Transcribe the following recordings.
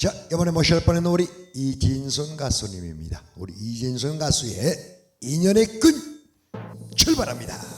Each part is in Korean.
자, 이번에 모실 뻔한 우리 이진선 가수님입니다. 우리 이진선 가수의 인연의 끈 출발합니다.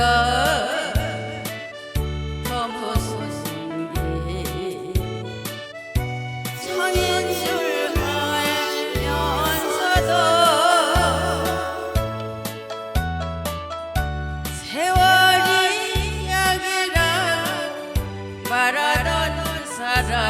다더 무서운 게. 성인 줄 알면서도 세월이 약이라 말하던 사람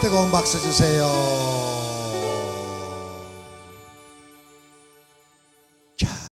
뜨거운 박수 주세요.